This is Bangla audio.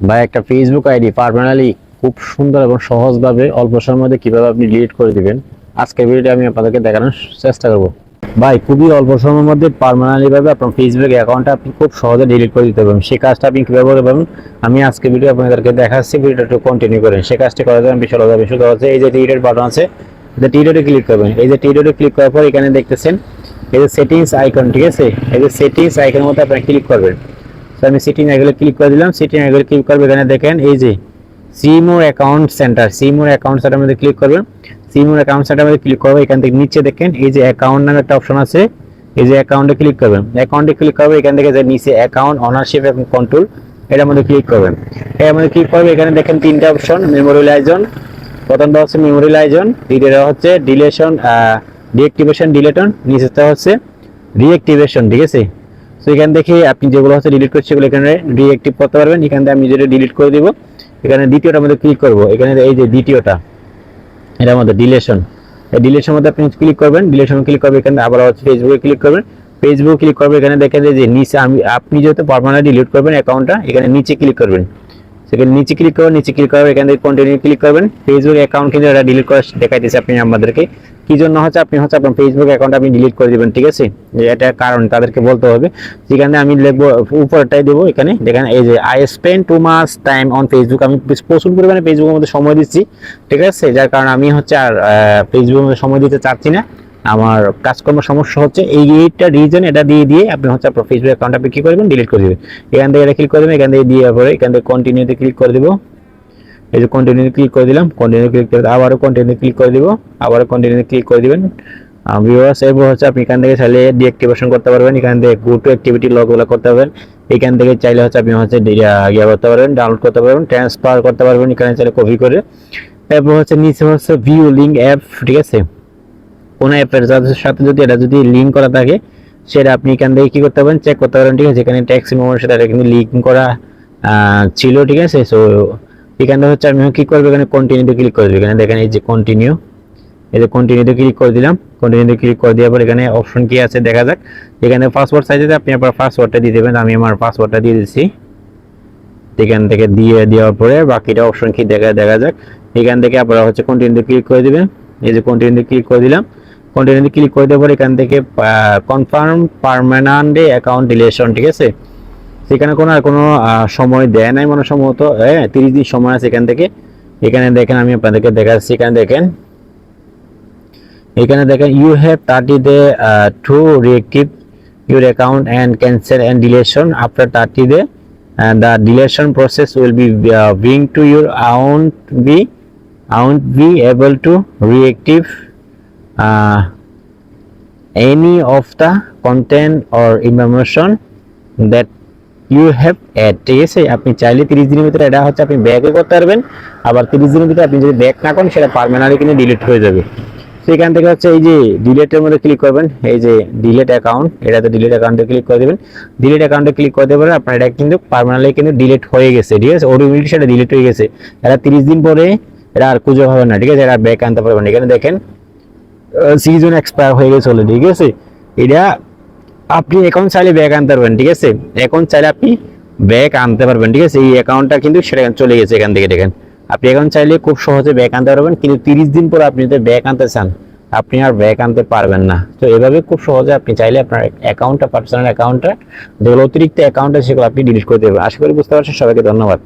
বা একটা ফেসবুক আইডি পার্মানেন্টলি খুব সুন্দর এবং সহজভাবে অল্প সময়ের মধ্যে কীভাবে আপনি ডিলিট করে দিবেন, আজকের ভিডিওটি আমি আপনাদেরকে দেখানোর চেষ্টা করব। ভাই, খুবই অল্প সময়ের মধ্যে পার্মানেন্টলিভাবে আপনার ফেসবুক অ্যাকাউন্টটা আপনি খুব সহজে ডিলিট করে দিতে পারবেন। সেই কাজটা আপনি কীভাবে করতে পারবেন, আমি আজকে ভিডিও আপনাদেরকে দেখাচ্ছি ভিডিওটা একটু কন্টিনিউ করেন। সেই কাজটি করার জন্য বিশাল হবে শুধু হচ্ছে। এই যে টিটের বাটন আছে যে টিটেটে ক্লিক করবেন। এই যে টিটেটে ক্লিক করার পর এখানে দেখতেছেন, এই যে সেটিংস আইকন ঠিক আছে? এই যে সেটিংস আইকনের মধ্যে আপনি ক্লিক করবেন। তো আমি সেটিং আইকনে ক্লিক করে দিলাম। সেটিং আইকনে ক্লিক করবে এখানে দেখেন, এই যে see more account centre see more account centre মধ্যে ক্লিক করবেন সিমোর অ্যাকাউন্ট সেন্টার মধ্যে ক্লিক করবে, এখান থেকে নিচে দেখেন, এই যে অ্যাকাউন্ট নামে একটা অপশন আছে, এই যে অ্যাকাউন্টে ক্লিক করবেন। অ্যাকাউন্টে ক্লিক করবে, এখান থেকে যে নিচে অ্যাকাউন্ট অনারশিপ এবং কন্ট্রোল এটার মধ্যে ক্লিক করবেন। এর মধ্যে ক্লিক করবে, এখানে দেখেন তিনটা অপশন মেমোরিলাইজন প্রথমটা হচ্ছে মেমোরিলাইজন দ্বিতীয়টা হচ্ছে ডিলেশন ডিঅ্যাক্টিভেশন ডিলেটন নিচেটা হচ্ছে রিঅ্যাক্টিভেশন ঠিক আছে? তো এখান থেকে আপনি যেগুলো হচ্ছে ডিলিট করছে সেগুলো এখানে রিঅ্যাক্টিভ করতে পারবেন। এখান থেকে আমি যেটা ডিলিট করে দিব, এখানে দ্বিতীয়টার মধ্যে ক্লিক করব। এখানে এই যে দ্বিতীয়টা, এটার মধ্যে ডিলেশন এই ডিলেশন মধ্যে আপনি ক্লিক করবেন ডিলেশন ক্লিক করবে এখানে আবার হচ্ছে ফেসবুকে ক্লিক করবেন। ফেসবুক ক্লিক করবে এখানে দেখেন যে নিচে আমি, আপনি যেহেতু পারমানেন্ট ডিলিট করবেন অ্যাকাউন্টটা এখানে নিচে ক্লিক করবেন। সেখানে নিচে ক্লিক করবেন, নিচে ক্লিক করবেন এখান থেকে কন্টিনিউ ক্লিক করবেন। ফেসবুক অ্যাকাউন্ট কিন্তু এটা ডিলিট করা দেখাইতেছে আপনি আমাদেরকে। কি জন্য হচ্ছে আপনি হচ্ছে আপনার ফেসবুক অ্যাকাউন্ট আপনি ডিলিট করে দিবেন, ঠিক আছে? এটা কারণ তাদেরকে বলতে হবে। যেখানে আমি লিখব, উপরটাই দেবো এখানে। দেখেন, এই যে I spend too much time on Facebook আমি প্রচুর পরিমাণে ফেসবুকের মধ্যে সময় দিচ্ছি, ঠিক আছে? যার কারণে আমি হচ্ছে আর ফেসবুকের মধ্যে সময় দিতে চাচ্ছি না। আমার কাজকর্ম সমস্যা হচ্ছে, এই এইটা রিজন এটা দিয়ে দিয়ে আপনি হচ্ছে আপনার ফেসবুক অ্যাকাউন্ট আপনি কি করবেন ডিলিট করে দেবেন। এখান থেকে এটা ক্লিক করে দেবেন, এখান থেকে দিয়ে পরে এখান থেকে কন্টিনিউতে ক্লিক করে দেবো। এই যে কন্টিনিউ ক্লিক করে দিলাম কন্টিনিউ ক্লিক করে আবারও কন্টিনিউ ক্লিক করে দিব, আবারও কন্টিনিউ ক্লিক করে দিবেন। ভিউয়ার্স এরপর হচ্ছে আপনি এখান থেকে চাইলে ডিঅ্যাক্টিভেশন করতে পারবেন, এখান থেকে গো টু অ্যাক্টিভিটি লগগুলো করতে পারবেন। এখান থেকে চাইলে হচ্ছে আপনি হচ্ছে ইয়ে করতে পারবেন ডাউনলোড করতে পারবেন ট্রান্সফার করতে পারবেন, এখানে চাইলে কপি করে। এরপর হচ্ছে নিচে হচ্ছে ভিউ লিঙ্ক অ্যাপ ঠিক আছে? কোনো অ্যাপের সাথে যদি এটা যদি লিঙ্ক করা থাকে, সেটা আপনি এখান থেকে কী করতে পারেন চেক করতে পারেন ঠিক আছে? এখানে ট্যাক্সি সাথে এটা কিন্তু লিঙ্ক করা ছিল, ঠিক আছে? সো এখানে হচ্ছে আমি কি করব? এখানে কন্টিনিউতে ক্লিক করে দেবো। এখানে দেখেন এই যে কন্টিনিউ এই যে কন্টিনিউতে ক্লিক করে দিলাম। কন্টিনিউতে ক্লিক করে দেওয়ার পর এখানে অপশন কি আছে দেখা যাক। এখানে পাসওয়ার্ড সাইজে আপনি আপনার পাসওয়ার্ডটা দিয়ে দেবেন। আমি আমার পাসওয়ার্ডটা দিয়ে দিচ্ছি। এখান থেকে দিয়ে দেওয়ার পরে বাকিটা অপশন কি দেখা দেখা যাক। এখান থেকে আপনারা হচ্ছে কন্টিনিউতে ক্লিক করে দিবেন। এই যে কন্টিনিউতে ক্লিক করে দিলাম। কন্টিনিউতে ক্লিক করে দেওয়ার পর এখান থেকে কনফার্ম পার্মানেন্ট অ্যাকাউন্ট ডিলেশন ঠিক আছে? সেখানে কোনো আর কোনো সময় দেয় নাই মানে সম্ভবত। হ্যাঁ তিরিশ দিন সময় আছে এখান থেকে। এখানে দেখেন আমি আপনাদেরকে দেখাচ্ছি। এখানে দেখেন। এখানে দেখেন you have thirty day to reactivate your account and cancel and deletion after thirty day process will be uh, bring to your account be account be able to reactive uh, any of the content or information that you have add ঠিক আছে আপনি চাইলে তিরিশ দিনের ভিতরে এটা হচ্ছে আপনি ব্যাকও করতে পারবেন। আবার তিরিশ দিনের ভিতরে আপনি যদি ব্যাক না করেন, সেটা পারমানেন্টলি কিন্তু ডিলিট হয়ে যাবে। সেখান থেকে হচ্ছে এই যে ডিলেটের মধ্যে ক্লিক করবেন। এই যে ডিলেট অ্যাকাউন্ট এটাতে ডিলেট অ্যাকাউন্টে ক্লিক করে দেবেন। ডিলেট অ্যাকাউন্টে ক্লিক করে দেবেন আপনার এটা কিন্তু পার্মানেন্টলি কিন্তু ডিলিট হয়ে গেছে, ঠিক আছে? অটোমেটিক সেটা ডিলিট হয়ে গেছে। এটা তিরিশ দিন পরে এটা আর খুঁজে হবে না, ঠিক আছে? এটা ব্যাক আনতে পারবেন এখানে দেখেন সিজন এক্সপায়ার হয়ে গেছে ঠিক আছে? এটা আপনি অ্যাকাউন্ট চাইলে ব্যাক আনতে পারবেন, ঠিক আছে? অ্যাকাউন্ট চাইলে আপনি ব্যাক আনতে পারবেন, ঠিক আছে? এই অ্যাকাউন্টটা কিন্তু সেটা চলে গেছে এখান থেকে, দেখেন। আপনি এখন চাইলে খুব সহজে ব্যাক আনতে পারবেন, কিন্তু তিরিশ দিন পর আপনি যদি ব্যাক আনতে চান, আপনি আর ব্যাক আনতে পারবেন না। তো এভাবে খুব সহজে আপনি চাইলে আপনার অ্যাকাউন্টটা পার্সোনাল অ্যাকাউন্টটা যেগুলো অতিরিক্ত অ্যাকাউন্ট আছে, সেগুলো আপনি ডিলিট করে দেবেন। আশা করি বুঝতে পারছেন, সবাইকে ধন্যবাদ।